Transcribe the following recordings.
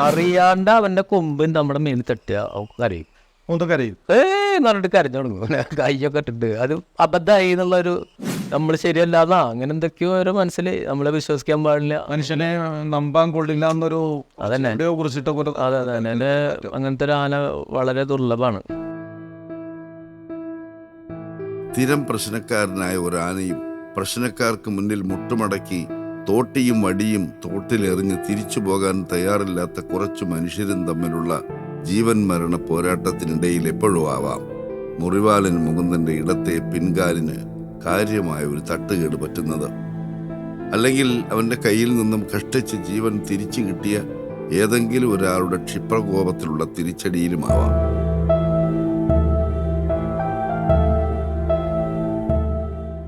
അറിയാണ്ട് അവന്റെ കൊമ്പ് നമ്മുടെ മേലിൽ തട്ടുക കരയും. ഒന്ന് കരയും? ഏ എന്ന് പറഞ്ഞിട്ട് കരഞ്ഞു തുടങ്ങും. കൈയൊക്കെ ഇട്ടിട്ട്. അത് അബദ്ധമായി എന്നുള്ളൊരു നമ്മൾ ശരിയല്ലാതാ. അങ്ങനെ എന്തൊക്കെയോ ഓരോ മനസ്സിൽ നമ്മളെ വിശ്വസിക്കാൻ പാടില്ല. മനുഷ്യനെ നമ്പാൻ കൊള്ളില്ല എന്നൊരു അതന്നെ. കുറിച്ചിട്ട് അതെ അതെ. എന്റെ അങ്ങനത്തെ ഒരു ആന വളരെ ദുർലഭമാണ്. സ്ഥിരം പ്രശ്നക്കാരനായ ഒരു ആനയും പ്രശ്നക്കാർക്ക് മുന്നിൽ മുട്ടുമടക്കി തോട്ടിയും വടിയും തോട്ടിലെറിഞ്ഞ് തിരിച്ചു പോകാൻ തയ്യാറില്ലാത്ത കുറച്ച് മനുഷ്യരും തമ്മിലുള്ള ജീവൻ മരണ പോരാട്ടത്തിനിടയിൽ എപ്പോഴും ആവാം. മുറിവാലൻ മുകുന്ദന്റെ ഇടത്തെ പിൻകാലിന് കാര്യമായ ഒരു തട്ടുകേട് പറ്റുന്നത്. അല്ലെങ്കിൽ അവന്റെ കയ്യിൽ നിന്നും കഷ്ടിച്ച് ജീവൻ തിരിച്ചു കിട്ടിയ ഏതെങ്കിലും ഒരാളുടെ ക്ഷിപ്രകോപത്തിലുള്ള തിരിച്ചടിയിലുമാവാം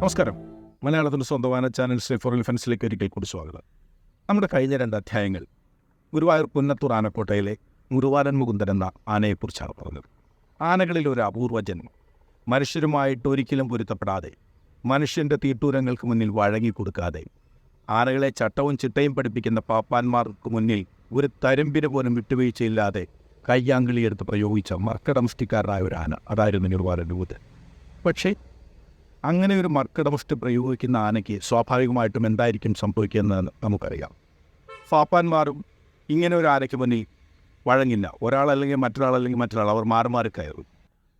നമസ്കാരം. മലയാളത്തിന്റെ സ്വന്തമായ ചാനൽ ശ്രീ ഫോർ എലിഫൻസിലേക്ക് ഒരിക്കൽ കൂടി സ്വാഗതം. നമ്മുടെ കഴിഞ്ഞ രണ്ട് അധ്യായങ്ങൾ ഗുരുവായൂർ പുന്നത്തൂർ ആനക്കോട്ടയിലെ ഗുരുവാരൻ മുകുന്ദൻ എന്ന ആനയെക്കുറിച്ചാണ് പറഞ്ഞത്. ആനകളിൽ ഒരു അപൂർവ ജന്മം. മനുഷ്യരുമായിട്ട് ഒരിക്കലും പൊരുത്തപ്പെടാതെ മനുഷ്യന്റെ തീട്ടൂരങ്ങൾക്ക് മുന്നിൽ വഴങ്ങിക്കൊടുക്കാതെ ആനകളെ ചട്ടവും ചിട്ടയും പഠിപ്പിക്കുന്ന പാപ്പാന്മാർക്ക് മുന്നിൽ ഒരു തരമ്പിന് പോലും വിട്ടുവീഴ്ചയില്ലാതെ കയ്യാങ്കിളിയെടുത്ത് പ്രയോഗിച്ച മർക്കടംസ്റ്റിക്കാരനായ ഒരു ആന. അതായിരുന്നു നിർവാരൻ പക്ഷേ അങ്ങനെ ഒരു മർക്കടമുഷ്ടി പ്രയോഗിക്കുന്ന ആനയ്ക്ക് സ്വാഭാവികമായിട്ടും എന്തായിരിക്കും സംഭവിക്കുന്നതെന്ന് നമുക്കറിയാം. ഫാപ്പാന്മാരും ഇങ്ങനെ ഒരു ആനയ്ക്ക് മുന്നിൽ വഴങ്ങില്ല. ഒരാളല്ലെങ്കിൽ മറ്റൊരാളല്ലെങ്കിൽ മറ്റൊരാൾ. അവർ മാറി മാറി കയറും.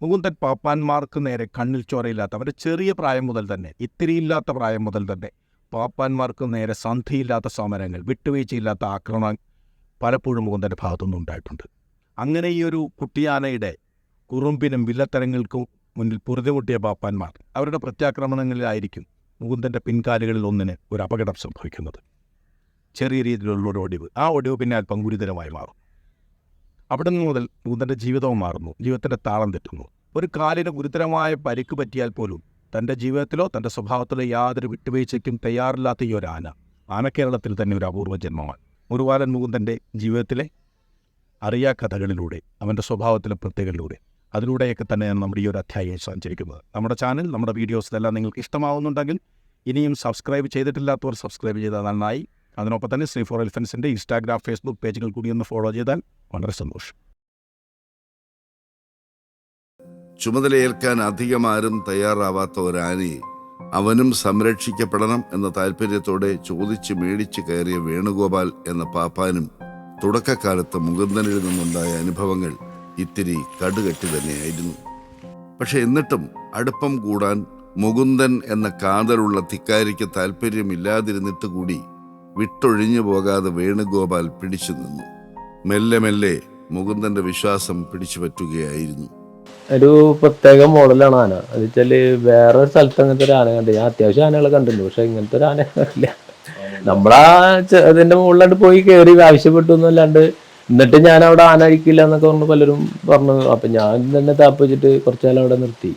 മുകുന്ദൻ പാപ്പാന്മാർക്ക് നേരെ കണ്ണിൽ ചോരയില്ലാത്ത അവരുടെ ചെറിയ പ്രായം മുതൽ തന്നെ ഇത്തിരിയില്ലാത്ത പ്രായം മുതൽ തന്നെ പാപ്പാന്മാർക്ക് നേരെ സന്ധിയില്ലാത്ത സമരങ്ങൾ വിട്ടുവീഴ്ചയില്ലാത്ത ആക്രമണം പലപ്പോഴും മുകുന്ദന്റെ ഭാഗത്തുനിന്ന് ഉണ്ടായിട്ടുണ്ട് അങ്ങനെ ഈ ഒരു കുട്ടിയാനയുടെ കുറുമ്പിനും വില്ലത്തരങ്ങൾക്കും മുന്നിൽ പൊറുതിമുട്ടിയ പാപ്പാന്മാർ അവരുടെ പ്രത്യാക്രമണങ്ങളിലായിരിക്കും മുകുന്ദന്റെ പിൻകാലുകളിൽ ഒന്നിന് ഒരു അപകടം സംഭവിക്കുന്നത്. ചെറിയ രീതിയിലുള്ള ഒരു ഒടിവ്. ആ ഒടിവ് പിന്നെ അല്പം ഗുരുതരമായി മാറും. അവിടെ നിന്ന് മുതൽ മുകുന്ദന്റെ ജീവിതവും മാറുന്നു. ജീവിതത്തിന്റെ താളം തെറ്റുന്നു. ഒരു കാലിന് ഗുരുതരമായ പരിക്ക് പറ്റിയാൽ പോലും തന്റെ ജീവിതത്തിലോ തന്റെ സ്വഭാവത്തിലോ യാതൊരു വിട്ടുവീഴ്ചയ്ക്കും തയ്യാറില്ലാത്ത ഈ ഒരു ആന ആനക്കേരളത്തിൽ തന്നെ ഒരു അപൂർവ ജന്മമാണ്. മുറുവാലൻ മുകുന്ദന്റെ ജീവിതത്തിലെ അറിയാ കഥകളിലൂടെ അവന്റെ സ്വഭാവത്തിലെ പ്രത്യേകതയിലൂടെ അതിലൂടെയൊക്കെ തന്നെയാണ് നമ്മുടെ ഈ ഒരു അധ്യായം സഞ്ചരിക്കുന്നത് നമ്മുടെ ചാനൽ നമ്മുടെ വീഡിയോസിലെല്ലാം നിങ്ങൾക്ക് ഇഷ്ടമാവുന്നുണ്ടെങ്കിൽ ഇനിയും സബ്സ്ക്രൈബ് ചെയ്തിട്ടില്ലാത്തവർ സബ്സ്ക്രൈബ് ചെയ്താൽ നന്നായി. അതിനൊപ്പം തന്നെ ശ്രീ ഫോർ എലിഫൻസിന്റെ ഇൻസ്റ്റാഗ്രാം ഫേസ്ബുക്ക് പേജുകൾ കൂടി ഒന്ന് ഫോളോ ചെയ്താൽ വളരെ സന്തോഷം. ചുമതലയേൽക്കാൻ അധികം ആരും തയ്യാറാവാത്ത ഒരാനയെ അവനും സംരക്ഷിക്കപ്പെടണം എന്ന താല്പര്യത്തോടെ ചോദിച്ച് മേടിച്ച് കയറിയ വേണുഗോപാൽ എന്ന പാപ്പാനും തുടക്കകാലത്ത് മുകുന്ദനിൽ നിന്നുണ്ടായ അനുഭവങ്ങൾ ഇത്തിരി കടുകെട്ടി തന്നെയായിരുന്നു. പക്ഷെ എന്നിട്ടും അടുപ്പം കൂടാൻ മുകുന്ദൻ എന്ന കാതലുള്ള ധിക്കാരിക്ക് താല്പര്യമില്ലാതിരുന്നിട്ട് കൂടി വിട്ടൊഴിഞ്ഞു പോകാതെ വേണുഗോപാൽ പിടിച്ചു നിന്നു. മെല്ലെ മെല്ലെ മുകുന്ദന്റെ വിശ്വാസം പിടിച്ചു പറ്റുകയായിരുന്നു. ഒരു പ്രത്യേക മോഡലാണ് ആന. അത് വെച്ചാൽ വേറെ ഒരു സ്ഥലത്ത് അങ്ങനത്തെ ഒരു ആന കണ്ടു. ഞാൻ അത്യാവശ്യം ആനകളെ കണ്ടിട്ടുണ്ട്. പക്ഷെ ഇങ്ങനത്തെ ഒരു ആന നമ്മളാ അതിന്റെ മുകളിലായിട്ട് പോയി കയറി ആവശ്യപ്പെട്ടു എന്നല്ലാണ്ട് എന്നിട്ട് ഞാൻ അവിടെ ആന അഴിക്കില്ല എന്നൊക്കെ പറഞ്ഞു പലരും പറഞ്ഞു. അപ്പൊ ഞാൻ തന്നെ താപ്പ് വെച്ചിട്ട് കുറച്ചു കാലം അവിടെ നിർത്തി.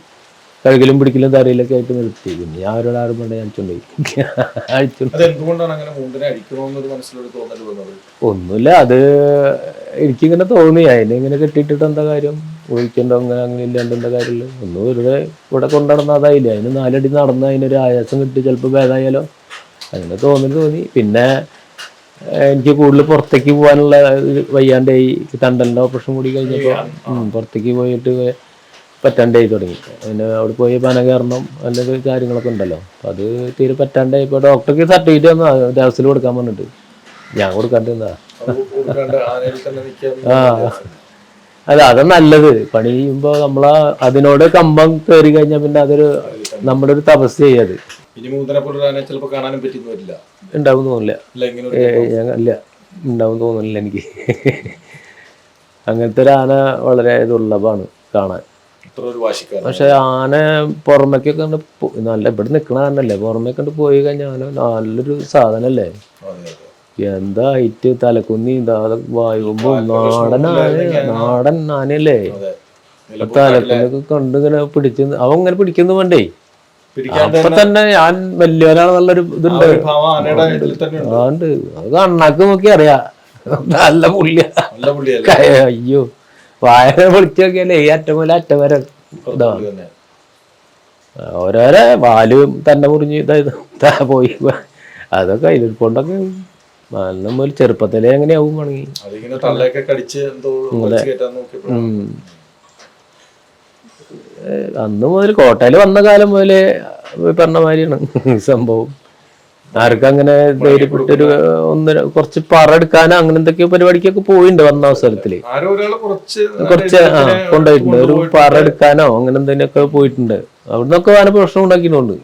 കഴുകലും പിടിക്കലും തറയിലൊക്കെ ആയിട്ട് നിർത്തി. പിന്നെ ഞാൻ അവരോട് ആരും വേണ്ട ഞാൻ അഴിച്ചുകൊണ്ടുപോയി അഴിച്ചു. അതെന്തുകൊണ്ടാണ് അങ്ങനെ മുകുന്ദനെ അടിക്കണമെന്നൊരു മനസ്സിലൊരു തോന്നൽ വന്നത്? ഒന്നുമില്ല അത് എനിക്കിങ്ങനെ തോന്നി. അതിനെ ഇങ്ങനെ കെട്ടിയിട്ടിട്ട് എന്താ കാര്യം? ഒഴിക്കണ്ടോ അങ്ങനെ അങ്ങനെ ഇല്ലാണ്ട് എന്താ കാര്യമില്ല ഒന്നും വെറുതെ ഇവിടെ കൊണ്ടുനടന്ന അതായില്ല? അതിന് നാലടി നടന്ന് അതിനൊരു ആയാസം കിട്ടി. ചിലപ്പോൾ ഭേദമായാലോ അങ്ങനെ തോന്നി തോന്നി. പിന്നെ എനിക്ക് കൂടുതൽ പുറത്തേക്ക് പോകാനുള്ള വയ്യാണ്ട് വയ്യാണ്ടായി തണ്ടലിന്റെ ഓപ്പറേഷൻ കൂടി കഴിഞ്ഞപ്പോൾ പുറത്തേക്ക് പോയിട്ട് പറ്റാണ്ടായി തുടങ്ങി. പിന്നെ അവിടെ പോയി പന കയറണം അല്ലെങ്കിൽ കാര്യങ്ങളൊക്കെ ഉണ്ടല്ലോ. അപ്പം അത് തീരെ പറ്റാണ്ടായി. ഇപ്പോൾ ഡോക്ടർക്ക് സർട്ടിഫിക്കറ്റ് തന്നു. ദേവസ്ഥയിൽ കൊടുക്കാൻ പറഞ്ഞിട്ട്. ഞാൻ കൊടുക്കാണ്ടിരുന്നാ ആനയിൽ തന്നെ നിൽക്കാൻ ആ. അല്ല അതാ നല്ലത്. പണി ചെയ്യുമ്പോൾ നമ്മളാ അതിനോട് കമ്പം കയറി കഴിഞ്ഞാൽ പിന്നെ അതൊരു നമ്മുടെ ഒരു തപസ് ചെയ്യത് ഇനി ആനയെ ചിലപ്പോൾ കാണാനും പറ്റിയെന്ന് വരില്ല. ഉണ്ടാവും തോന്നില്ല ഇല്ല ഉണ്ടാവും തോന്നുന്നില്ല എനിക്ക്. അങ്ങനത്തെ ഒരു ആന വളരെ ദുർലഭമാണ് കാണാൻ. പക്ഷെ ആന പുറമേക്കൊക്കെ കണ്ട് നല്ല ഇവിടെ നിൽക്കണ ആനല്ലേ പുറമേ കണ്ട് പോയി കഴിഞ്ഞാൽ നല്ലൊരു സാധനല്ലേ? എന്താ ഹൈറ്റ് തലക്കുന്നി വായുമ്പോ നാടൻ ആന നാടൻ ആനയല്ലേ? തലക്കുന്നൊക്കെ കണ്ടിങ്ങനെ പിടിച്ചു അവ അവൻ ഇങ്ങനെ പിടിക്കുന്നു വേണ്ടേ അപ്പൊ തന്നെ ഞാൻ ഇതുണ്ട്. അതുകൊണ്ട് അത് കണ്ണാക്ക് നോക്കി അറിയാ. നല്ല പുള്ളിയ. നല്ല അയ്യോ വായന പൊളിച്ചു നോക്കിയാലേ ഈ അറ്റം മുതൽ അറ്റം വരെ ഓരോരോ വാൽ തന്നെ മുറിഞ്ഞ് ഇതായത് പോയി. അതൊക്കെ ബാലന് മുതൽ ചെറുപ്പത്തിലേ എങ്ങനെയാവും വേണമെങ്കിൽ അന്ന് മുതൽ കോട്ടയിൽ വന്ന കാലം മുതലേ പറഞ്ഞ മാതിരിയാണ് സംഭവം. ആർക്കും അങ്ങനെ ധൈര്യപ്പെട്ടൊരു ഒന്ന് കുറച്ച് പറ എടുക്കാനോ അങ്ങനെ എന്തൊക്കെയോ പരിപാടിക്കൊക്കെ പോയിട്ടുണ്ട് വന്ന അവസരത്തിൽ. കുറച്ച് ആ കൊണ്ടുപോയിട്ടുണ്ട്. ഒരു പറ എടുക്കാനോ അങ്ങനെ എന്തെങ്കിലുമൊക്കെ പോയിട്ടുണ്ട്. അവിടുന്നൊക്കെ വേറെ പ്രശ്നം ഉണ്ടാക്കിയിട്ടുണ്ട്.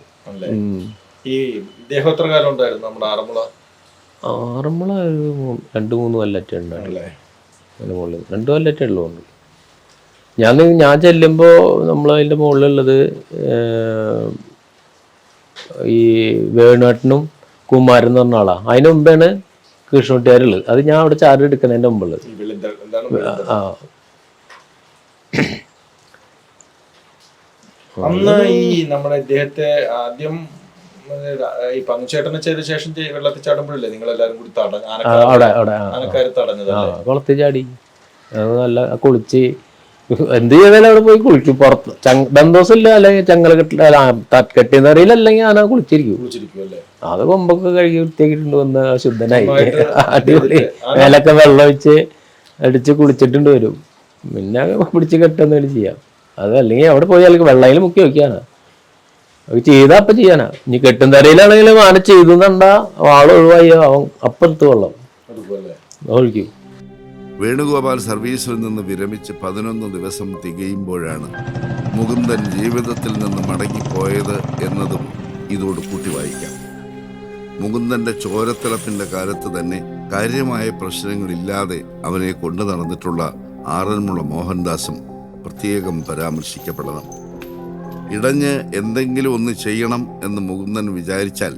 ആറന്മുള? രണ്ടു ഒരു രണ്ട് മൂന്ന് കൊല്ലറ്റേ ഉണ്ടായിരുന്നു മുകളിൽ രണ്ട് കൊല്ലറ്റേ ഉള്ളതുകൊണ്ട് ഞാൻ ഞാൻ ചെല്ലുമ്പോൾ നമ്മൾ അതിന്റെ മുകളിലുള്ളത് ഈ വേണുവേട്ടനും കുമാരൻ എന്ന് പറഞ്ഞ ആളാണ് അതിന് മുമ്പാണ് കൃഷ്ണകുട്ടിയാരുള്ളത് അത് ഞാൻ അവിടെ ചാരി എടുക്കുന്നതിന്റെ മുമ്പുള്ളത്. ആ അന്ന് ഈ നമ്മുടെ ഇദ്ദേഹത്തെ ആദ്യം ഈ പങ്കുചേട്ടനെ ചെയ്ത ശേഷം വെള്ളത്തിൽ ചാടുമ്പോഴല്ലേ നിങ്ങൾ എല്ലാരും കൂടി തട ആ, ആനക്കാര് തടഞ്ഞത് കുളത്തിൽ ചാടി. നല്ല കുളിച്ച് എന്ത് ചെയ്താലും അവിടെ പോയി കുളിക്കും. പുറത്ത് ബന്ധോസം ഇല്ല അല്ലെങ്കിൽ ചങ്ങല കെട്ടില്ല അല്ല, ത- കെട്ടിയതറിയില്ല അല്ലെങ്കിൽ ആന കുളിച്ചിരിക്കും. അത് കൊമ്പൊക്കെ കഴുകി വൃത്തിയാക്കിയിട്ടുണ്ട് വന്ന് ശുദ്ധനായി. അടിപൊളി. മേലൊക്കെ വെള്ളം ഒഴിച്ച് അടിച്ച് കുളിച്ചിട്ടുണ്ട് വരും. പിന്നെ പിടിച്ച് കെട്ടുന്നതിന് ചെയ്യാം. അത് അല്ലെങ്കിൽ അവിടെ പോയി അല്ലെങ്കിൽ വെള്ളയിൽ മുക്കി വെക്കാനാ അത് ചെയ്താ അപ്പൊ ചെയ്യാനാ ഇനി കെട്ടും തരയിലാണെങ്കിലും ആന ചെയ്തു കണ്ട ആൾ ഒഴിവായി അവൻ അപ്പുറത്ത് വെള്ളം. ഒഴിക്കും. വേണുഗോപാൽ സർവീസിൽ നിന്ന് വിരമിച്ച് പതിനൊന്ന് ദിവസം തികയുമ്പോഴാണ് മുകുന്ദൻ ജീവിതത്തിൽ നിന്ന് മടങ്ങിപ്പോയത് എന്നതും ഇതോട് കൂട്ടി വായിക്കാം. മുകുന്ദന്റെ ചോരത്തിളപ്പിന്റെ കാലത്ത് തന്നെ കാര്യമായ പ്രശ്നങ്ങളില്ലാതെ അവനെ കൊണ്ടു നടന്നിട്ടുള്ള ആറന്മുള മോഹൻദാസും പ്രത്യേകം പരാമർശിക്കപ്പെടണം ഇടഞ്ഞ് എന്തെങ്കിലും ഒന്ന് ചെയ്യണം എന്ന് മുകുന്ദൻ വിചാരിച്ചാൽ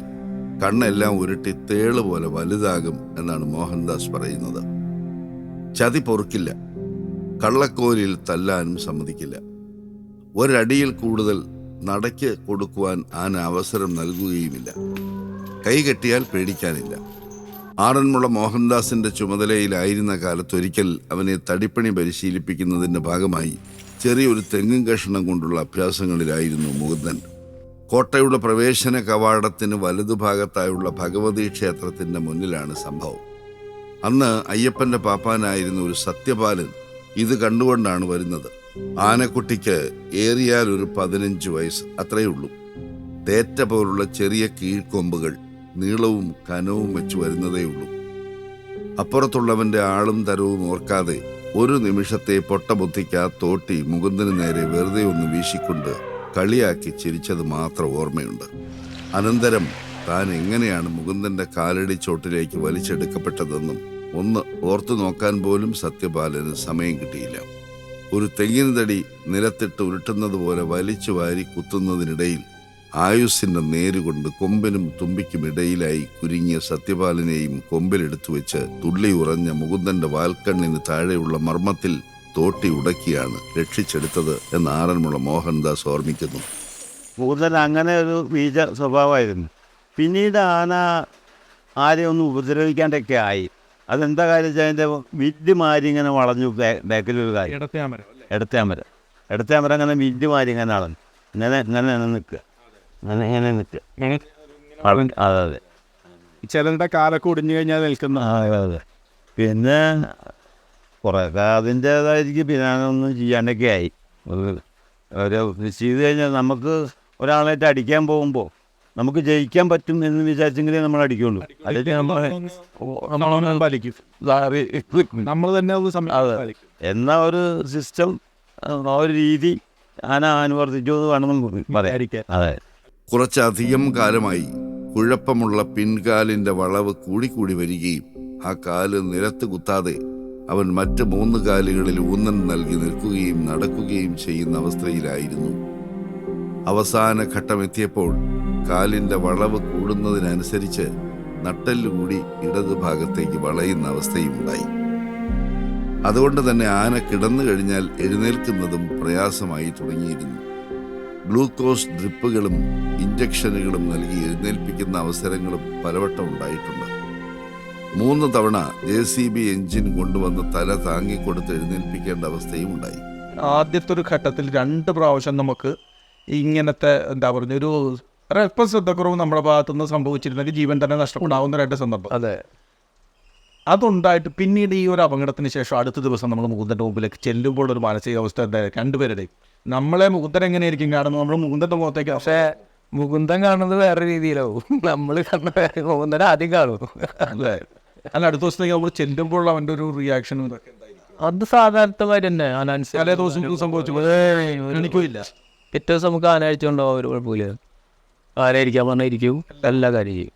കണ്ണെല്ലാം ഉരുട്ടി തേൾ പോലെ വലുതാകും എന്നാണ് മോഹൻദാസ് പറയുന്നത്. ചതി പൊറുക്കില്ല. കള്ളക്കോലിൽ തല്ലാനും സമ്മതിക്കില്ല. ഒരടിയിൽ കൂടുതൽ നടയ്ക്ക് കൊടുക്കുവാൻ ആന അവസരം നൽകുകയുമില്ല. കൈകെട്ടിയാൽ പേടിക്കാനില്ല. ആറന്മുള മോഹൻദാസിന്റെ ചുമതലയിലായിരുന്ന കാലത്തൊരിക്കൽ അവനെ തടിപ്പണി പരിശീലിപ്പിക്കുന്നതിന്റെ ഭാഗമായി ചെറിയൊരു തെങ്ങും കഷണം കൊണ്ടുള്ള അഭ്യാസങ്ങളിലായിരുന്നു മുകുന്ദൻ. കോട്ടയുടെ പ്രവേശന കവാടത്തിന് വലതുഭാഗത്തായുള്ള ഭഗവതി ക്ഷേത്രത്തിന്റെ മുന്നിലാണ് സംഭവം. അന്ന് അയ്യപ്പന്റെ പാപ്പാനായിരുന്ന ഒരു സത്യപാലൻ ഇത് കണ്ടുകൊണ്ടാണ് വരുന്നത്. ആനക്കുട്ടിക്ക് ഏറിയാൽ ഒരു പതിനഞ്ച് വയസ്സ് അത്രയേ ഉള്ളൂ. തേറ്റ പോലുള്ള ചെറിയ കീഴ്ക്കൊമ്പുകൾ നീളവും കനവും വെച്ച് വരുന്നതേ ഉള്ളൂ. അപ്പുറത്തുള്ളവന്റെ ആളും തരവും ഓർക്കാതെ ഒരു നിമിഷത്തെ പൊട്ടബുദ്ധിക്കാ തോട്ടി മുകുന്ദന് നേരെ വെറുതെ ഒന്ന് വീശിക്കൊണ്ട് കളിയാക്കി ചിരിച്ചത് മാത്രം ഓർമ്മയുണ്ട്. അനന്തരം താൻ എങ്ങനെയാണ് മുകുന്ദന്റെ കാലടി ചോട്ടിലേക്ക് വലിച്ചെടുക്കപ്പെട്ടതെന്നും ഒന്ന് ഓർത്തു നോക്കാൻ പോലും സത്യപാലന് സമയം കിട്ടിയില്ല. ഒരു തെങ്ങിന് തടി നിലത്തിട്ട് ഉരുട്ടുന്നത് പോലെ വലിച്ചു വാരി കുത്തുന്നതിനിടയിൽ ആയുസിന്റെ നേരുകൊണ്ട് കൊമ്പിനും തുമ്പിക്കും ഇടയിലായി കുരുങ്ങിയ സത്യപാലനെയും കൊമ്പിലെടുത്തു വെച്ച് തുള്ളി ഉറഞ്ഞ മുകുന്ദന്റെ വാൽക്കണ്ണിന് താഴെയുള്ള മർമ്മത്തിൽ തോട്ടി ഉടക്കിയാണ് രക്ഷിച്ചെടുത്തത് എന്ന് ആറന്മുള മോഹൻദാസ് ഓർമ്മിക്കുന്നു. മുകുന്ദൻ അങ്ങനെ ഒരു ബീജ സ്വഭാവമായിരുന്നു. പിന്നീട് ആന ആരെയും ഒന്നും ഉപദ്രവിക്കാണ്ടൊക്കെ ആയി. അതെന്താ കാര്യം വെച്ചാൽ അതിന്റെ വില്ല് മാരി ഇങ്ങനെ വളഞ്ഞു ബാക്കിലൊരു കാര്യം. ഇടത്താമര. ഇടത്താമര. ഇടത്താമര അങ്ങനെ വില്ല് മാരി ഇങ്ങനെ വളഞ്ഞു ഇങ്ങനെ ഇങ്ങനെ നിൽക്കുക. ഇങ്ങനെ ഇങ്ങനെ നിൽക്കുക. അതെ അതെ. ചിലരുടെ കാലൊക്കെ ഒടിഞ്ഞു കഴിഞ്ഞാൽ നിൽക്കുന്ന. അതെ അതെ. പിന്നെ കുറേ അതിന്റേതായിരിക്കും. പിന്നെ ഒന്നും ചെയ്യാണ്ടൊക്കെ ആയി. ഒരു ചെയ്ത് കഴിഞ്ഞാൽ നമുക്ക് ഒരാളായിട്ട് അടിക്കാൻ പോകുമ്പോൾ നമുക്ക് ജയിക്കാൻ പറ്റും എന്ന് വിചാരിച്ചെങ്കിലേ നമ്മൾ അടിക്കുള്ളൂ. അല്ലെങ്കിൽ നമ്മൾ പാലിക്കും. നമ്മൾ തന്നെ അത്. എന്ന ഒരു സിസ്റ്റം ആ ഒരു രീതി ആന അനുവർത്തിച്ചു എന്ന് വേണമെന്ന് പറയാം അതെ. കുറച്ചധികം കാലമായി കുഴപ്പമുള്ള പിൻകാലിന്റെ വളവ് കൂടിക്കൂടി വരികയും ആ കാൽ നിലത്ത് കുത്താതെ അവൻ മറ്റ് മൂന്ന് കാലുകളിൽ ഊന്നൽ നൽകി നിൽക്കുകയും നടക്കുകയും ചെയ്യുന്ന അവസ്ഥയിലായിരുന്നു. അവസാന ഘട്ടം എത്തിയപ്പോൾ കാലിന്റെ വളവ് കൂടുന്നതിനനുസരിച്ച് നട്ടെല്ലുകൂടി ഇടതുഭാഗത്തേക്ക് വളയുന്ന അവസ്ഥയും ഉണ്ടായി അതുകൊണ്ട് തന്നെ ആന കിടന്നു കഴിഞ്ഞാൽ എഴുന്നേൽക്കുന്നതും പ്രയാസമായി തുടങ്ങിയിരുന്നു. ഗ്ലൂക്കോസ് ഡ്രിപ്പുകളും ഇഞ്ചക്ഷനുകളും നൽകി എഴുന്നേൽപ്പിക്കുന്ന അവസരങ്ങളും പലവട്ടം ഉണ്ടായിട്ടുണ്ട്. മൂന്ന് തവണ ജെ സി ബി എഞ്ചിൻ കൊണ്ടുവന്ന് തല താങ്ങിക്കൊടുത്ത് എഴുന്നേൽപ്പിക്കേണ്ട അവസ്ഥയും ഉണ്ടായി ആദ്യത്തെ ഒരു ഘട്ടത്തിൽ രണ്ട് പ്രാവശ്യം നമുക്ക് ഇങ്ങനത്തെ എന്താ പറയുക ഒരു ഒരല്പം ശ്രദ്ധക്കുറവ് നമ്മുടെ ഭാഗത്തുനിന്ന് സംഭവിച്ചിരുന്നെങ്കിൽ ജീവൻ തന്നെ നഷ്ടപ്പെടാവുന്ന രണ്ട് സന്ദർഭം അതെ. അതുണ്ടായിട്ട് പിന്നീട് ഈ ഒരു അപകടത്തിന് ശേഷം അടുത്ത ദിവസം നമ്മൾ മുകുന്ദന്റെ മുമ്പിലേക്ക് ചെല്ലുമ്പോൾ ഒരു മാനസികാവസ്ഥ രണ്ടുപേരുടെയും. നമ്മളെ മുകുന്ദൻ എങ്ങനെയായിരിക്കും കാണുന്നത്? നമ്മൾ മുകുന്ദന്റെ മുഖത്തേക്ക് പക്ഷേ മുകുന്ദൻ കാണുന്നത് വേറെ രീതിയിലാവും. നമ്മൾ കാണുന്ന വേറെ മുകുന്ദൻ ആദ്യം കാണും. അല്ലേ അല്ല അടുത്ത ദിവസത്തേക്ക് നമ്മൾ ചെല്ലുമ്പോൾ അവന്റെ ഒരു റിയാക്ഷൻ അത് സാധാരണ കാര്യം തന്നെ. അനുസരിച്ച് സംഭവിച്ചു ദിവസം ഇല്ല സംഭവിച്ചു. എനിക്കില്ല പിറ്റേ ദിവസം നമുക്ക് ആന ഒരു കുഴപ്പമില്ല. ആന ഇരിക്കാൻ പറഞ്ഞാൽ ഇരിക്കും. എല്ലാ കാര്യം ചെയ്യും.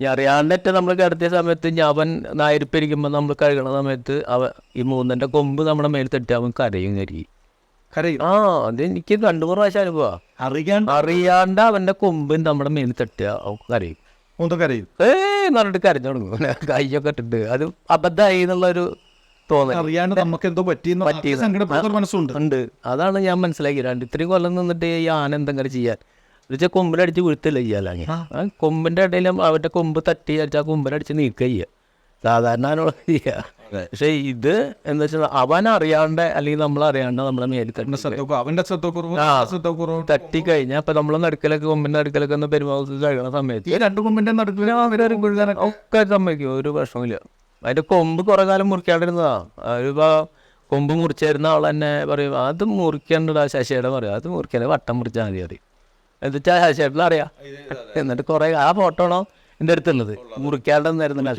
ഞാൻ അറിയാണ്ടറ്റ നമ്മൾ കിടത്തിയ സമയത്ത് ഞാൻ അവൻ നായരിപ്പിരിക്കുമ്പോൾ നമ്മൾ കഴുകണ സമയത്ത് അവ ഈ മൂന്നന്റെ കൊമ്പ് നമ്മുടെ മേൽ തട്ടി അവൻ കരയും കരയും കരയും? ആ അത് എനിക്ക് രണ്ടു മൂന്ന് പ്രാവശ്യം അനുഭവം. അറിയാണ്ട് അറിയാണ്ട് അവന്റെ കൊമ്പ് നമ്മുടെ മേൽ തട്ടുക അവൻ കരയും. കരയും? ഏ എന്ന് പറഞ്ഞിട്ട് കരഞ്ഞു തുടങ്ങും. കൈയൊക്കെ ഇട്ടിട്ട്. അത് അബദ്ധമായി എന്നുള്ളൊരു അറിയാണ്ട് നമുക്ക് എന്തോ ഒരു മനസ്സുണ്ട്. ഉണ്ട്. അതാണ് ഞാൻ മനസ്സിലാക്കി. രണ്ട് ഇത്രയും കൊല്ലം നിന്നിട്ട് ഈ ആന എന്തെങ്കിലും ചെയ്യാൻ? എന്നുവെച്ചാൽ കൊമ്പിലടിച്ച് വീഴ്ത്തില്ല ചെയ്യാലാങ്ങി കൊമ്പിന്റെ കൊമ്പിന്റെ ഇടയിൽ അവരുടെ കൊമ്പ് തട്ടി അടിച്ചാൽ കൊമ്പിലടിച്ച് നീക്കുക ചെയ്യുക. സാധാരണ ചെയ്യുക. പക്ഷേ ഇത് എന്താ വെച്ചാൽ അവൻ അറിയാണ്ട് അല്ലെങ്കിൽ നമ്മൾ അറിയാണ്ട് നമ്മളെ മേലിൽ തട്ടി ആ. കഴിഞ്ഞാൽ ഇപ്പം നമ്മൾ നടുക്കലൊക്കെ കൊമ്പിന്റെ നടുക്കലൊക്കെ ഒന്ന് പെരുമാറി കഴിയണ സമയത്ത് രണ്ട് കൊമ്പിന്റെ നടുക്കിൽ അവരൊരു ഒക്കെ സമ്മതിക്കും. ഒരു പ്രശ്നമില്ല അതിന്റെ കൊമ്പ് കുറേ കാലം മുറിക്കാണ്ടിരുന്നതാ. അതിപ്പോൾ കൊമ്പ് മുറിച്ചായിരുന്ന ആൾ തന്നെ പറയും അത് മുറിക്കണ്ടടാ ശശിയുടെ പറയും. അത് മുറിക്കണ്ട വട്ടം മുറിച്ചാൽ മതി പറയും. എന്താ ശശിയേട്ടൻ അറിയാം. എന്നിട്ട് കുറേ ആ ഫോട്ടോ ആണോ എന്റെ അടുത്തുള്ളത് മുറിക്കാണ്ട് നിന്നിരുന്നില്ല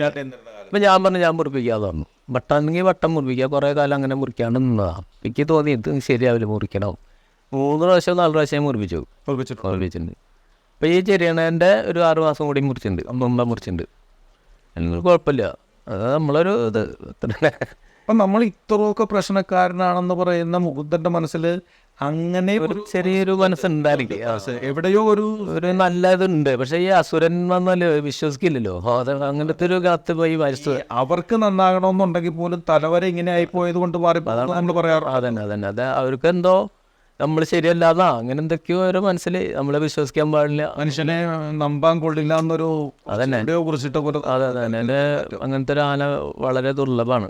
അപ്പൊ ഞാൻ പറഞ്ഞു ഞാൻ മുറിപ്പിക്കാതെ പറഞ്ഞു. വട്ടാണെങ്കിൽ വട്ടം മുറിപ്പിക്കുക കുറേ കാലം അങ്ങനെ മുറിക്കാണ്ട് നിന്നതാ. എനിക്ക് തോന്നി ഇത് ശരിയാവില്ല മുറിക്കണം. മൂന്ന് പ്രാവശ്യം നാല് പ്രാവശ്യം മുറിപ്പിച്ചു. മുറിപ്പിച്ചിട്ടുണ്ട്. അപ്പോൾ ഈ ചെറിയണേന്റെ ഒരു ആറ് മാസം കൂടി മുറിച്ചിട്ടുണ്ട്. അമ്മ മുറിച്ചിട്ടുണ്ട്. എന്നൊരു കുഴപ്പമില്ല. അത് നമ്മളൊരു ഇത്. അപ്പം നമ്മൾ ഇത്രയൊക്കെ പ്രശ്നക്കാരനാണെന്ന് പറയുന്ന മുകുന്ദന്റെ മനസ്സിൽ അങ്ങനെ ഒരു ചെറിയൊരു മനസ്സുണ്ടായിരിക്കും എവിടെയോ ഒരു ഒരു നല്ല ഇതുണ്ട് പക്ഷേ ഈ അസുരൻ വന്നാൽ വിശ്വസിക്കില്ലല്ലോ. അത് അങ്ങനത്തെ ഒരു കത്ത് പോയി വരച്ചു അവർക്ക് നന്നാകണമെന്നുണ്ടെങ്കിൽ പോലും തലവരെ ഇങ്ങനെ ആയി പോയത് കൊണ്ട് മാറി നമ്മൾ പറയാറ്. അതന്നെ അതന്നെ. അത് അവർക്ക് എന്തോ നമ്മൾ ശരിയല്ലാതാ. അങ്ങനെ എന്തൊക്കെയോ ഒരു മനസ്സിൽ നമ്മളെ വിശ്വസിക്കാൻ പാടില്ല. മനുഷ്യനെ നമ്പാൻ കൊള്ളില്ല എന്നൊരു അതന്നെ. അതെ അതെ എന്റെ അങ്ങനത്തെ ഒരു ആന വളരെ ദുർലഭമാണ്.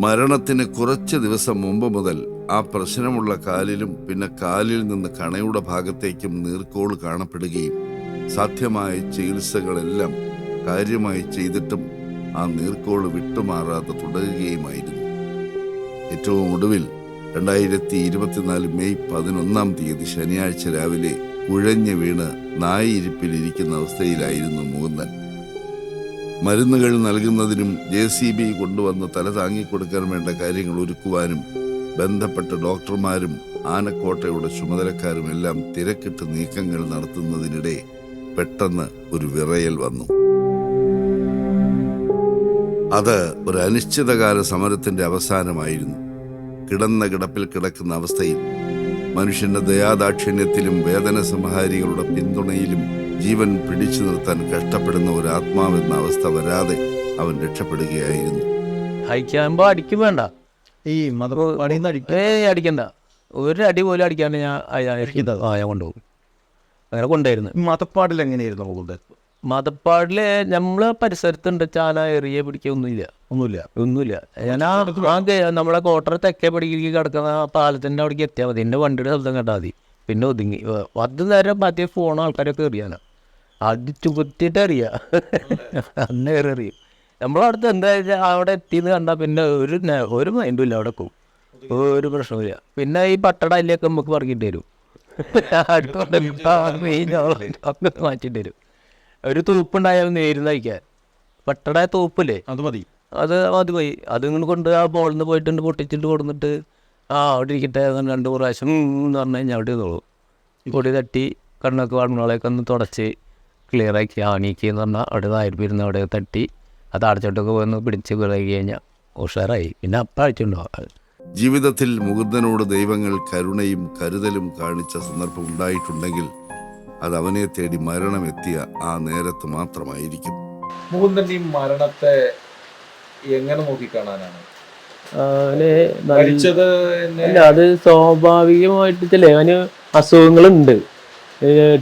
മരണത്തിന് കുറച്ച് ദിവസം മുമ്പ് മുതൽ ആ പ്രശ്നമുള്ള കാലിലും പിന്നെ കാലിൽ നിന്ന് കണയുടെ ഭാഗത്തേക്കും നീർക്കോൾ കാണപ്പെടുകയും സാധ്യമായ ചികിത്സകളെല്ലാം കാര്യമായി ചെയ്തിട്ടും ആ നീർക്കോൾ വിട്ടുമാറാതെ തുടരുകയുമായിരുന്നു. ഏറ്റവും ഒടുവിൽ രണ്ടായിരത്തി ഇരുപത്തിനാല് മെയ് പതിനൊന്നാം തീയതി ശനിയാഴ്ച രാവിലെ കുഴഞ്ഞു വീണ് നായിരിപ്പിലിരിക്കുന്ന അവസ്ഥയിലായിരുന്നു മുകുന്ദൻ മരുന്നുകൾ നൽകുന്നതിനും ജെ സി ബി കൊണ്ടുവന്ന് തല താങ്ങിക്കൊടുക്കാൻ വേണ്ട കാര്യങ്ങൾ ഒരുക്കുവാനും ബന്ധപ്പെട്ട ഡോക്ടർമാരും ആനക്കോട്ടയുടെ ചുമതലക്കാരും എല്ലാം തിരക്കിട്ട് നീക്കങ്ങൾ നടത്തുന്നതിനിടെ പെട്ടെന്ന് ഒരു വിറയൽ വന്നു. അത് ഒരു അനിശ്ചിതകാല സമരത്തിന്റെ അവസാനമായിരുന്നു. കിടന്ന കിടപ്പിൽ കിടക്കുന്ന അവസ്ഥയിൽ മനുഷ്യന്റെ ദയാദാക്ഷിണ്യത്തിലും വേദന സംഹാരികളുടെ പിന്തുണയിലും ജീവൻ പിടിച്ചു നിർത്താൻ കഷ്ടപ്പെടുന്ന ഒരു ആത്മാവെന്ന അവസ്ഥ വരാതെ അവൻ രക്ഷപ്പെടുകയായിരുന്നു. അയക്കുമ്പോൾ അടിക്കും വേണ്ട. ഈ അടിക്കണ്ട. ഒരു അടി പോലും അടിക്കാണ്ട് ഞാൻ അയാളെ ആ ഞാൻ കൊണ്ടുപോകും. അങ്ങനെ കൊണ്ടായിരുന്നു മതപ്പാടിൽ എങ്ങനെയായിരുന്നു മതപ്പാടിൽ നമ്മളെ പരിസരത്തുണ്ട്. ചാന എറിയ പിടിക്കുക ഒന്നുമില്ല. ഒന്നുമില്ല. ഒന്നുമില്ല. ഞാൻ ആ നമ്മളെ കോട്ടറ തെക്കേ പടിക്ക് കിടക്കുന്ന ആ പാലത്തിന്റെ അവിടേക്ക് എത്തിയാൽ മതി. എന്റെ വണ്ടിയുടെ ശബ്ദം കേട്ടാൽ മതി. പിന്നെ ഒതുങ്ങി. അത് നേരം മറ്റേ ഫോൺ ആൾക്കാരൊക്കെ എറിയാനാ അത് ചുകുത്തിയിട്ട് അറിയ അന്ന് കയറി എറിയും. നമ്മളടുത്ത് എന്താ വെച്ചാൽ അവിടെ എത്തിയെന്ന് കണ്ടാൽ പിന്നെ ഒരു ഒരു മൈൻഡും ഇല്ല അവിടെ പോകും ഒരു പ്രശ്നമില്ല പിന്നെ ഈ പട്ടട അല്ലേക്ക് നമുക്ക് പറഞ്ഞിട്ട് തരും അടുത്തോട്ട് മാറ്റിട്ട് തരും ഒരു തോപ്പുണ്ടായാലും നേരുന്ന കഴിക്കാൻ തോപ്പല്ലേ? തൂപ്പില്ലേ അത് മതി. അത് അത് പോയി. അത് ഇങ്ങനെ കൊണ്ട് ആ ബോളിൽ നിന്ന് പോയിട്ടുണ്ട് പൊട്ടിച്ചിട്ട് കൊടുന്നിട്ട് ആ അവിടെ ഇരിക്കട്ടെ എന്ന് രണ്ട് പ്രാവശ്യം എന്ന് പറഞ്ഞു കഴിഞ്ഞാൽ അവിടെ ഇരുന്നോളൂ. പൊടി തട്ടി കണ്ണൊക്കെ വണ്ണോളൊക്കെ ഒന്ന് തുടച്ച് ക്ലിയറാക്കി ആണിക്ക് എന്ന് പറഞ്ഞാൽ അവിടെ ഇരുന്ന് അവിടെ തട്ടി അത് അടച്ചോട്ടൊക്കെ വന്ന് പിടിച്ച് വിളകി കഴിഞ്ഞാൽ ഉഷാറായി. പിന്നെ അപ്പം അഴിച്ചുണ്ടാവും ജീവിതത്തിൽ മുകുന്ദനോട് ദൈവങ്ങൾ കരുണയും കരുതലും കാണിച്ച സന്ദർഭം ഉണ്ടായിട്ടുണ്ടെങ്കിൽ അത് അവനെ തേടി മരണമെത്തിയ ആ നേരത്ത് മാത്രമായിരിക്കും. മുകുന്ദന്റെ ഈ മരണത്തെ എങ്ങനെ നോക്കിക്കാണാനാണ്? അവന് നല്ല മരിച്ചത് അല്ല അത് സ്വാഭാവികമായിട്ട് ചില അവന് അസുഖങ്ങളുണ്ട്.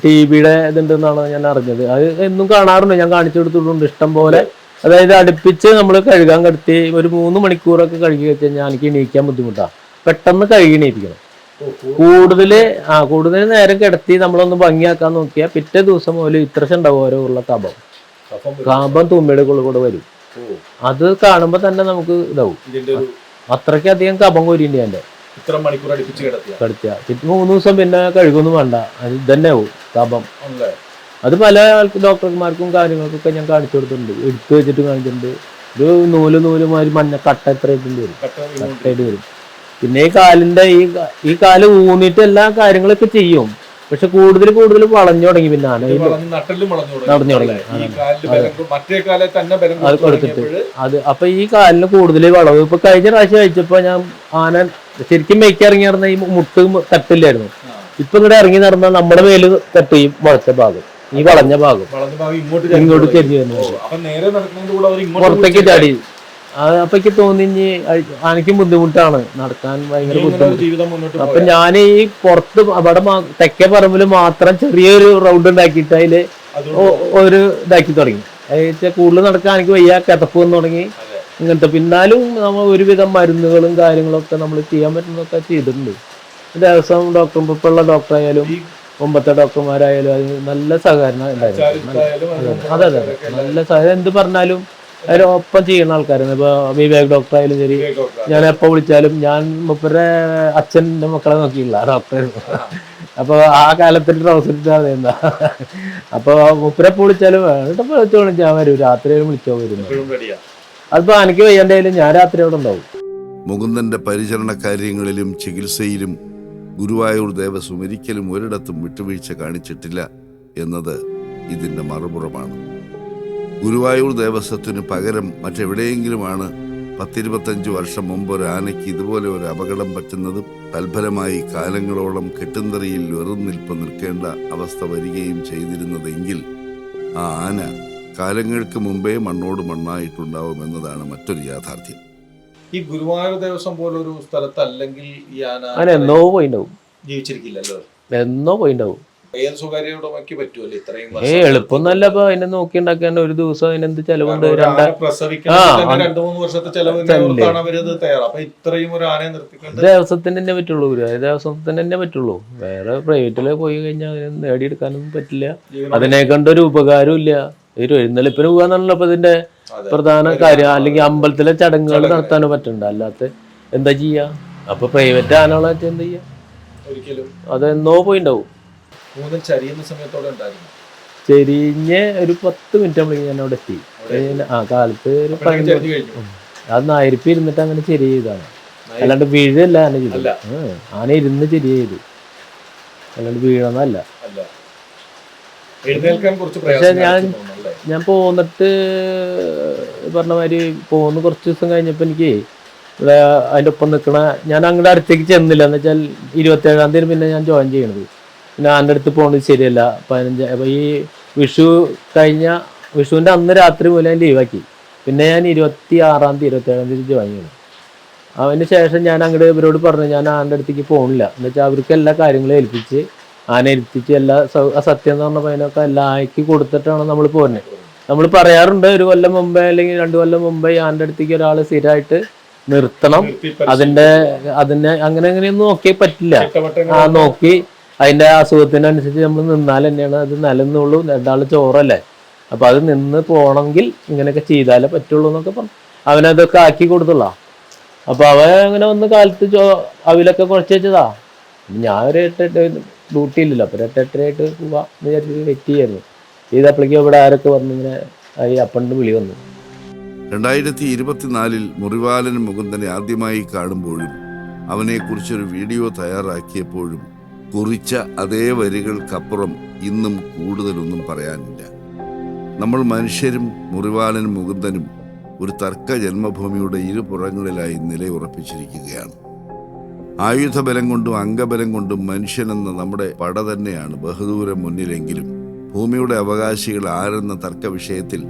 ടി ബിയുടെ ഇതുണ്ടെന്നാണ് ഞാൻ അറിഞ്ഞത്. അത് എന്നും കാണാറുണ്ട്. ഞാൻ കാണിച്ചു കൊടുത്തിട്ടുണ്ട്. ഇഷ്ടം പോലെ അതായത് അടുപ്പിച്ച് നമ്മൾ കഴുകാൻ കിടത്തി ഒരു മൂന്ന് മണിക്കൂറൊക്കെ കഴുകി വെച്ച് കഴിഞ്ഞാൽ എനിക്ക് എണീക്കാൻ ബുദ്ധിമുട്ടാണ് പെട്ടെന്ന് കഴുകി എണീപ്പിക്കണം. കൂടുതൽ ആ കൂടുതൽ നേരം കിടത്തി നമ്മളൊന്ന് ഭംഗിയാക്കാൻ നോക്കിയാൽ പിറ്റേ ദിവസം മുതൽ ഇത്ര ഉണ്ടാവും ഓരോ ഉള്ള കപം കാപം. കാമ്പം തുമ്മിയുടെ കൂടെ വരും. അത് കാണുമ്പോൾ തന്നെ നമുക്ക് ഇതാവും. അത്രക്കധികം കപം കോരിണ്ട് എന്റെ ഇത്ര മണിക്കൂർ അടുപ്പിച്ച് കിടത്തിയ. പിന്നെ മൂന്ന് ദിവസം പിന്നെ കഴുകൊന്നും വേണ്ട. അത് ഇതന്നെ ആവും കപം അത് പല ആൾക്ക് ഡോക്ടർമാർക്കും കാര്യങ്ങൾക്കൊക്കെ ഞാൻ കാണിച്ചു കൊടുത്തിട്ടുണ്ട്. എടുത്തു വെച്ചിട്ട് കാണിച്ചിട്ടുണ്ട്. ഒരു നൂൽ നൂൽ മാതിരി മഞ്ഞ കട്ട എത്ര വരും കട്ട വീണുകൊണ്ട്. കട്ടായിട്ട് വരും. പിന്നെ ഈ കാലിന്റെ ഈ ഈ കാൽ ഊന്നിട്ട് എല്ലാ കാര്യങ്ങളൊക്കെ ചെയ്യും. പക്ഷെ കൂടുതൽ കൂടുതൽ വളഞ്ഞു തുടങ്ങി പിന്നെ. നടന്നു തുടങ്ങി. അത്. കൊടുത്തു കൊടുത്തിട്ട്. അത് അപ്പൊ ഈ കാലിന് കൂടുതൽ വളവ്. ഇപ്പൊ കഴിഞ്ഞ പ്രാവശ്യം കഴിച്ചപ്പോ ഞാൻ ആന ശരിക്കും മേക്ക് ഇറങ്ങി നടന്ന ഈ മുട്ട് തട്ടില്ലായിരുന്നു. ഇപ്പൊ ഇങ്ങോട്ട് ഇറങ്ങി നടന്ന നമ്മുടെ മേൽ തട്ട് ഈ വളച്ച ഭാഗം. ഈ വളഞ്ഞ ഭാഗം. ഇങ്ങോട്ട് ചെരിഞ്ഞു പുറത്തേക്ക് ചാടി. അത് അപ്പൊ എനിക്ക് തോന്നി ആനയ്ക്കും ബുദ്ധിമുട്ടാണ്. നടക്കാൻ ഭയങ്കര ബുദ്ധിമുട്ട്. അപ്പൊ ഞാൻ ഈ പുറത്ത് അവിടെ തെക്കെ പറമ്പിൽ മാത്രം ചെറിയൊരു റൗണ്ട് ഉണ്ടാക്കിയിട്ട് അതിൽ ഒരു ഇതാക്കി തുടങ്ങി. അതായത് കൂടുതൽ നടക്കാൻ എനിക്ക് വയ്യ കിതപ്പ് വന്ന് തുടങ്ങി. ഇങ്ങനത്തെ പിന്നാലും നമ്മൾ ഒരുവിധം മരുന്നുകളും കാര്യങ്ങളൊക്കെ നമ്മൾ ചെയ്യാൻ പറ്റുന്നതൊക്കെ ചെയ്തിട്ടുണ്ട്. ദിവസം ഡോക്ടർ ഇപ്പോഴുള്ള ഡോക്ടറായാലും മുമ്പത്തെ ഡോക്ടർമാരായാലും അതിന് നല്ല സഹകരണം ഉണ്ടായിരുന്നു. അതെ അതെ നല്ല സഹകരണം എന്ത് പറഞ്ഞാലും അതിന് ഒപ്പം ചെയ്യുന്ന ആൾക്കാരാണ്. ഇപ്പൊ വിവേക് ഡോക്ടർ ആയാലും ശരി. ഞാൻ എപ്പോ വിളിച്ചാലും ഞാൻ മുപ്പരുടെ അച്ഛന്റെ മക്കളെ നോക്കിയില്ല. ഡോക്ടർ അപ്പൊ ആ കാലത്തിന്റെ ട്രൗസർ ഇട്ടാണ് എന്താ? അപ്പൊ മുപ്പരെപ്പോ വിളിച്ചാലും വേണ്ടിട്ട് വിളിച്ചോ ഞാൻ വരും. രാത്രി വിളിച്ചോ വരും അതിപ്പോ എനിക്ക് വയ്യണ്ടായാലും ഞാൻ രാത്രി അവിടെ ഉണ്ടാവും. മുകുന്ദന്റെ പരിചരണ കാര്യങ്ങളിലും ചികിത്സയിലും ഗുരുവായൂർ ദേവസ്വം ഒരിക്കലും ഒരിടത്തും വിട്ടുവീഴ്ച കാണിച്ചിട്ടില്ല എന്നത് ഇതിന്റെ മറുപുറമാണ്. ഗുരുവായൂർ ദേവസ്വത്തിന് പകരം മറ്റെവിടെയെങ്കിലുമാണ് പത്തിരുപത്തഞ്ച് വർഷം മുമ്പ് ഒരു ആനയ്ക്ക് ഇതുപോലെ ഒരു അപകടം പറ്റുന്നതും? തൽഫലമായി കാലങ്ങളോളം കെട്ടുന്തറിയിൽ വെറും നിൽപ്പ് നിൽക്കേണ്ട അവസ്ഥ വരികയും ചെയ്തിരുന്നതെങ്കിൽ ആ ആന കാലങ്ങൾക്ക് മുമ്പേ മണ്ണോട് മണ്ണായിട്ടുണ്ടാവും എന്നതാണ് മറ്റൊരു യാഥാർത്ഥ്യം. ഈ ഗുരുവായൂർ ദേവസ്വം പോലൊരു സ്ഥലത്ത് അല്ലെങ്കിൽ ഈ ആന എന്നോ പോയിണ്ടാവും. ജീവിച്ചിരിക്കില്ലല്ലോ. എന്നോ പോയിണ്ടാവും. ഏത് സ്വകാര്യ ഉടമയ്ക്ക് പറ്റുമല്ലോ ഇത്രയും ഏ എളുപ്പമൊന്നല്ല ഇപ്പൊ അതിനെ നോക്കി ഉണ്ടാക്കാൻ ഒരു ദിവസം അതിനെന്ത് ചെലവുണ്ട് രണ്ടാ പ്രസവിക്കാൻ രണ്ടു മൂന്ന് വർഷത്തെ ചെലവ് അവരത് തയ്യാറ്. അപ്പൊ ഇത്രയും ഒരു ആനയെ നിർത്തിക്കൊണ്ട് ദേവസ്വത്തിന് തന്നെ പറ്റുള്ളൂ ഗുരുവായൂർ ദേവസ്വത്തിന് തന്നെ പറ്റുള്ളൂ. വേറെ പ്രൈവറ്റിൽ പോയി കഴിഞ്ഞാൽ അതിനെ നേടിയെടുക്കാനൊന്നും പറ്റില്ല. അതിനെ കണ്ടൊരു ഉപകാരവും ഇല്ല. ഒരു എഴുന്നള്ളിപ്പിന് പോകാന്നാണല്ലോ അപ്പൊ ഇതിന്റെ പ്രധാന കാര്യം. അല്ലെങ്കിൽ അമ്പലത്തിലെ ചടങ്ങുകൾ നടത്താനും പറ്റണ്ട. അല്ലാത്ത എന്താ ചെയ്യാ? അപ്പൊ പ്രൈവറ്റ് ആനകളായിട്ട് എന്താ ചെയ്യാ? അതെന്നോ പോയിണ്ടാവും. മൂന്നും ചരിയുന്ന സമയത്തോടെ ഉണ്ടായിരുന്നു. ചെരിഞ്ഞ് ഒരു പത്ത് മിനിറ്റ് ആകുമ്പോഴേക്കും ഞാൻ അവിടെ എത്തി. ആ കാലത്ത് ഒരു അത് നായിരിപ്പ് ഇരുന്നിട്ട് അങ്ങനെ ചെറിയ ചെയ്താണ് അല്ലാണ്ട് വീഴല്ല ആന ചെയ്തു. ആന ഇരുന്ന് ചെറിയ ചെയ്തു. അല്ലാണ്ട് വീഴണമല്ല പക്ഷെ ഞാൻ-? ഞാൻ പോന്നിട്ട് പറഞ്ഞ മാതിരി പോന്ന് കുറച്ച് ദിവസം കഴിഞ്ഞപ്പോൾ എനിക്ക് ഇവിടെ അതിന്റെ ഒപ്പം നിൽക്കണ ഞാൻ അങ്ങോട്ട് അടുത്തേക്ക് ചെന്നില്ല. എന്ന് വെച്ചാൽ ഇരുപത്തേഴാം തീയതി പിന്നെ ഞാൻ ജോയിൻ ചെയ്യണത്. പിന്നെ ആന്റെ അടുത്ത് പോകുന്നത് ശരിയല്ല. പതിനഞ്ച് അപ്പോൾ ഈ വിഷു കഴിഞ്ഞ വിഷുവിന്റെ അന്ന് രാത്രി മുതൽ ഞാൻ ലീവാക്കി പിന്നെ ഞാൻ ഇരുപത്തി ആറാം തീയതി ഇരുപത്തേഴാം തീയതി വാങ്ങിയത് അതിന് ശേഷം ഞാൻ അങ്ങോട്ട് ഇവരോട് പറഞ്ഞു ഞാൻ ആന്റെ അടുത്തേക്ക് പോകണില്ല എന്ന് വെച്ചാൽ അവർക്ക് എല്ലാ കാര്യങ്ങളും ഏൽപ്പിച്ച് ആന ഏൽപ്പിച്ച് എല്ലാ സത്യം എന്ന് പറഞ്ഞ പതിനൊക്കെ എല്ലാം ആക്കി കൊടുത്തിട്ടാണ് നമ്മൾ പോകുന്നത് നമ്മൾ പറയാറുണ്ട് ഒരു കൊല്ലം മുമ്പേ അല്ലെങ്കിൽ രണ്ടു കൊല്ലം മുമ്പേ ആന്റെ അടുത്തേക്ക് ഒരാൾ സ്ഥിരമായിട്ട് നിർത്തണം. നിർത്തി അതിന്റെ അതിനെ അങ്ങനെ അങ്ങനെയൊന്നും നോക്കിയേ പറ്റില്ല. ആ നോക്കി അതിന്റെ അസുഖത്തിനനുസരിച്ച് നമ്മൾ നിന്നാൽ തന്നെയാണ് അത് നിലന്നുള്ളൂ രണ്ടാൾ ചോറല്ലേ. അപ്പൊ അത് നിന്ന് പോണെങ്കിൽ ഇങ്ങനെയൊക്കെ ചെയ്താലേ പറ്റുള്ളൂ എന്നൊക്കെ പറഞ്ഞു. അവനതൊക്കെ ആക്കി കൊടുത്തുള്ള. അപ്പൊ അവൻ അങ്ങനെ വന്ന് കാലത്ത് ചോ അവിലൊക്കെ കുറച്ച് വെച്ചതാ. ഞാൻ ഒരു എട്ടെട്ട് ഡ്യൂട്ടി ഇല്ലല്ലോ. അപ്പൊ ഒരു എട്ടെട്ടരയായിട്ട് പോവാ എന്ന് വിചാരിച്ച് വെയിറ്റ് ചെയ്തപ്പോഴേക്കും ഇവിടെ ആരൊക്കെ വന്ന് ഇങ്ങനെ ഈ അപ്പണ്ട് വിളി വന്നു. രണ്ടായിരത്തി ഇരുപത്തിനാലിൽ മുറിവാലൻ മുകുന്ദനെ ആദ്യമായി കാണുമ്പോഴും അവനെക്കുറിച്ചൊരു വീഡിയോ തയ്യാറാക്കിയപ്പോഴും കുറിച്ച അതേ വരികൾക്കപ്പുറം ഇന്നും കൂടുതലൊന്നും പറയാനില്ല. നമ്മൾ മനുഷ്യരും മുറിവാലനും മുകുന്ദനും ഒരു തർക്ക ജന്മഭൂമിയുടെ ഇരുപുറങ്ങളിലായി നിലയുറപ്പിച്ചിരിക്കുകയാണ്. ആയുധബലം കൊണ്ടും അംഗബലം കൊണ്ടും മനുഷ്യനെന്ന നമ്മുടെ പട തന്നെയാണ് ബഹുദൂരം മുന്നിലെങ്കിലും ഭൂമിയുടെ അവകാശികൾ ആരെന്ന തർക്ക വിഷയത്തിൽ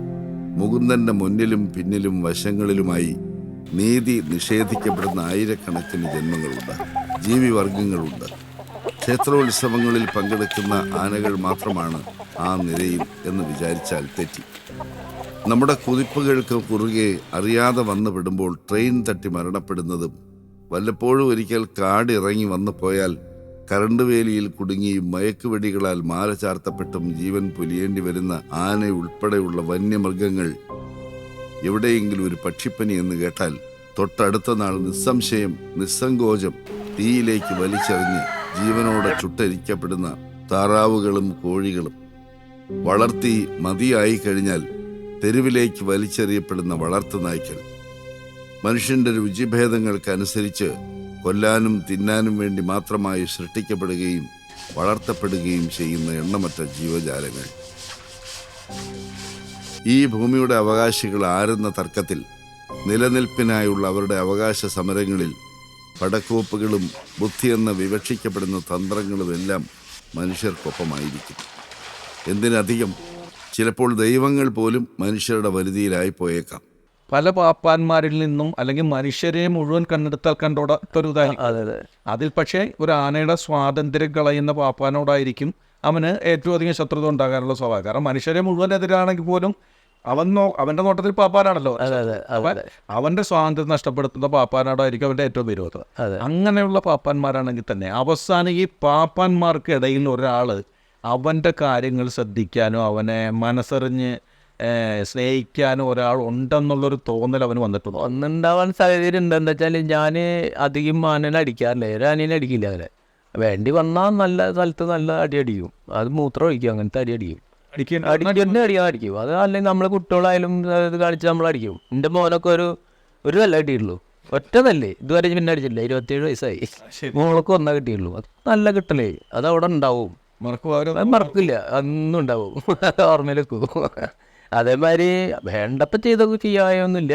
മുകുന്ദന്റെ മുന്നിലും പിന്നിലും വശങ്ങളിലുമായി നീതി നിഷേധിക്കപ്പെടുന്ന ആയിരക്കണക്കിന് ജന്മങ്ങളുണ്ട് ജീവിവർഗങ്ങളുണ്ട് ക്ഷേത്രോത്സവങ്ങളിൽ പങ്കെടുക്കുന്ന ആനകൾ മാത്രമാണ് ആ നിരയിൽ എന്ന് വിചാരിച്ചാൽ തെറ്റി. നമ്മുടെ കുതിപ്പുകൾക്ക് കുറുകെ അറിയാതെ വന്നു വിടുമ്പോൾ ട്രെയിൻ തട്ടി മരണപ്പെടുന്നതും വല്ലപ്പോഴും ഒരിക്കൽ കാടിറങ്ങി വന്നു പോയാൽ കരണ്ട് വേലിയിൽ കുടുങ്ങി മയക്കുവെടികളാൽ മാല ചാർത്തപ്പെട്ടും ജീവൻ പൊലിയേണ്ടി വരുന്ന ആന ഉൾപ്പെടെയുള്ള വന്യമൃഗങ്ങൾ എവിടെയെങ്കിലും ഒരു പക്ഷിപ്പനി എന്ന് കേട്ടാൽ തൊട്ടടുത്ത നാൾ നിസ്സംശയം നിസ്സങ്കോചം തീയിലേക്ക് വലിച്ചെറിഞ്ഞ് ജീവനോടെ ചുട്ടരിക്കപ്പെടുന്ന താറാവുകളും കോഴികളും വളർത്തി മതിയായി കഴിഞ്ഞാൽ തെരുവിലേക്ക് വലിച്ചെറിയപ്പെടുന്ന വളർത്തു നായ്ക്കൾ. മനുഷ്യന്റെ രുചിഭേദങ്ങൾക്കനുസരിച്ച് കൊല്ലാനും തിന്നാനും വേണ്ടി മാത്രമായി സൃഷ്ടിക്കപ്പെടുകയും വളർത്തപ്പെടുകയും ചെയ്യുന്ന എണ്ണമറ്റ ജീവജാലങ്ങൾ. ഈ ഭൂമിയുടെ അവകാശികൾ ആരെന്ന തർക്കത്തിൽ നിലനിൽപ്പിനായുള്ള അവരുടെ അവകാശ സമരങ്ങളിൽ പടക്കോപ്പുകളും ബുദ്ധിയെന്ന് വിവക്ഷിക്കപ്പെടുന്ന തന്ത്രങ്ങളുമെല്ലാം മനുഷ്യർക്കൊപ്പമായിരിക്കും എന്തിനധികം? ചിലപ്പോൾ ദൈവങ്ങൾ പോലും മനുഷ്യരുടെ വരുതിയിലായി പോയേക്കാം. പല പാപ്പാന്മാരിൽ നിന്നും അല്ലെങ്കിൽ മനുഷ്യരെ മുഴുവൻ കണ്ടെടുത്താൽ കണ്ടോടാത്തൊരു ഉദാഹരണം. അതെ അതെ. അതിൽ പക്ഷേ ഒരു ആനയുടെ സ്വാതന്ത്ര്യം കളയുന്ന പാപ്പാനോടായിരിക്കും അവന് ഏറ്റവും അധികം ശത്രുത ഉണ്ടാകാനുള്ള സ്വഭാവം. കാരണം മനുഷ്യരെ മുഴുവൻ എതിരാണെങ്കിൽ പോലും അവൻ നോ അവന്റെ നോട്ടത്തിൽ പാപ്പാനാണല്ലോ. അതെ അതെ അപ്പൊ അവന്റെ സ്വാതന്ത്ര്യം നഷ്ടപ്പെടുത്തുന്ന പാപ്പാനോടായിരിക്കും അവന്റെ ഏറ്റവും വിരോധം. അതെ. അങ്ങനെയുള്ള പാപ്പാന്മാരാണെങ്കിൽ തന്നെ അവസാനം ഈ പാപ്പാന്മാർക്കിടയിൽ ഒരാൾ അവന്റെ കാര്യങ്ങൾ ശ്രദ്ധിക്കാനോ അവനെ മനസ്സറിഞ്ഞ് സ്നേഹിക്കാനും ഒരാൾ ഉണ്ടെന്നുള്ളൊരു തോന്നൽ അവന് വന്നിട്ടുണ്ട്. ഒന്നുണ്ടാവാൻ സാഹചര്യം എന്താണെന്ന് എന്താ വെച്ചാൽ ഞാൻ അധികം ആനനെ അടിക്കാറില്ല. ഒരു ആനനെ അടിക്കില്ല അങ്ങനെ വേണ്ടി വന്നാൽ നല്ല സ്ഥലത്ത് നല്ല അടി അടിക്കും അത് മൂത്രം ഒഴിക്കും. അങ്ങനത്തെ അടി അടിക്കും അടിക്കാൻ അടിക്കും. അത് അല്ലെങ്കിൽ നമ്മളെ കുട്ടികളായാലും ഇത് കാണിച്ച് നമ്മൾ അടിക്കും. എന്റെ മോനൊക്കെ ഒരു ഒരു നല്ല കിട്ടിയിട്ടുള്ളൂ. ഒറ്റ നല്ലേ ഇതുവരെ പിന്നെ അടിച്ചില്ല ഇരുപത്തിയേഴ് വയസ്സായി. മോളൊക്കെ ഒന്നാ കിട്ടിയുള്ളൂ അത് നല്ല കിട്ടലേ. അത് അവിടെ ഉണ്ടാവും. മറക്കില്ല. അന്നും ഉണ്ടാവും. ഓർമ്മയിൽ വെക്കും അതേമാതിരി വേണ്ടപ്പോൾ ചെയ്തൊക്കെ ചെയ്യായൊന്നുമില്ല.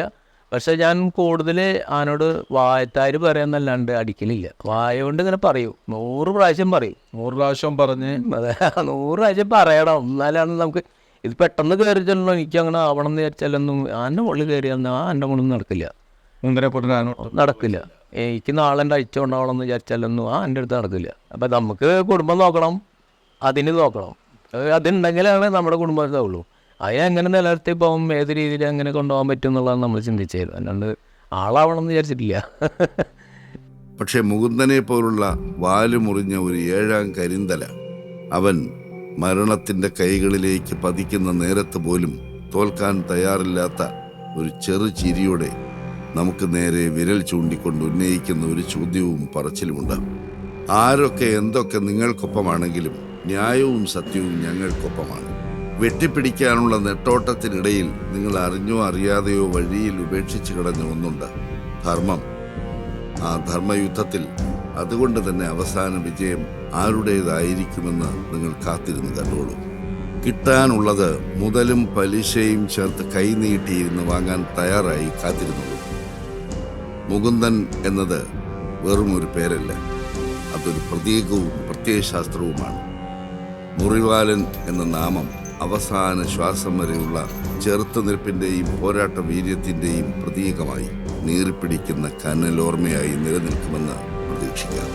പക്ഷെ ഞാൻ കൂടുതൽ ആനോട് വായത്താര് പറയാന്നല്ലാണ്ട് അടിക്കലില്ല. വായ കൊണ്ട് ഇങ്ങനെ പറയും. നൂറ് പ്രാവശ്യം പറയും. നൂറ് പ്രാവശ്യം പറഞ്ഞ്. അതെ. നൂറ് പ്രാവശ്യം പറയണം. എന്നാലാണ് നമുക്ക് ഇത് പെട്ടെന്ന് കയറി ചെല്ലണം? എനിക്ക് അങ്ങനെ ആവണം എന്ന് വിചാരിച്ചാലൊന്നും ആന്റെ മുകളിൽ കയറി ആ എന്റെ മുകളിൽ നടക്കില്ല. നടക്കില്ല. എനിക്ക് നാളെ എന്റെ അയച്ചു കൊണ്ടാവണം എന്ന് വിചാരിച്ചാലൊന്നും ആ എന്റെ അടുത്ത് നടക്കില്ല. അപ്പം നമുക്ക് കുടുംബം നോക്കണം. അതിന് നോക്കണം. അത് അതുണ്ടെങ്കിലാണ് നമ്മുടെ കുടുംബം ഇതാവുള്ളൂ. അതിനെ എങ്ങനെ നിലനിർത്തി പോകും ഏത് രീതിയിൽ അങ്ങനെ കൊണ്ടുപോകാൻ പറ്റും എന്നുള്ളതാണ് നമ്മൾ ചിന്തിച്ചത്. അല്ലാണ്ട് ആളാവണം എന്ന് വിചാരിച്ചിട്ടില്ല. പക്ഷേ മുകുന്ദനെ പോലുള്ള വാൽ മുറിഞ്ഞ ഒരു ഏഴാം കരിന്തല അവൻ മരണത്തിന്റെ കൈകളിലേക്ക് പതിക്കുന്ന നേരത്ത് പോലും തോൽക്കാൻ തയ്യാറില്ലാത്ത ഒരു ചെറു ചിരിയോടെ നമുക്ക് നേരെ വിരൽ ചൂണ്ടിക്കൊണ്ട് ഉന്നയിക്കുന്ന ഒരു ചോദ്യവും പറച്ചിലുമുണ്ട്. ആരൊക്കെ എന്തൊക്കെ നിങ്ങൾക്കൊപ്പമാണെങ്കിലും ന്യായവും സത്യവും ഞങ്ങൾക്കൊപ്പമാണ്. വെട്ടിപ്പിടിക്കാനുള്ള നെട്ടോട്ടത്തിനിടയിൽ നിങ്ങൾ അറിഞ്ഞോ അറിയാതെയോ വഴിയിൽ ഉപേക്ഷിച്ച് കിടഞ്ഞ ഒന്നുണ്ട്. ധർമ്മം. ആ ധർമ്മയുദ്ധത്തിൽ അതുകൊണ്ട് തന്നെ അവസാന വിജയം ആരുടേതായിരിക്കുമെന്ന് നിങ്ങൾ കാത്തിരുന്ന് കണ്ടോളൂ. കിട്ടാനുള്ളത് മുതലും പലിശയും ചേർത്ത് കൈനീട്ടിയിരുന്ന് വാങ്ങാൻ തയ്യാറായി കാത്തിരുന്നുള്ളൂ മുകുന്ദൻ എന്നത് വെറും ഒരു പേരല്ല. അതൊരു പ്രതീകവും പ്രത്യയശാസ്ത്രവുമാണ്. മുറിവാലൻ എന്ന നാമം അവസാന ശ്വാസം വരെയുള്ള ചെറുത്തുനിൽപ്പിന്റെയും പോരാട്ട വീര്യത്തിന്റെയും പ്രതീകമായി നീറിപ്പിടിക്കുന്ന കനലോർമ്മയായി നിലനിൽക്കുമെന്ന് പ്രതീക്ഷിക്കാം.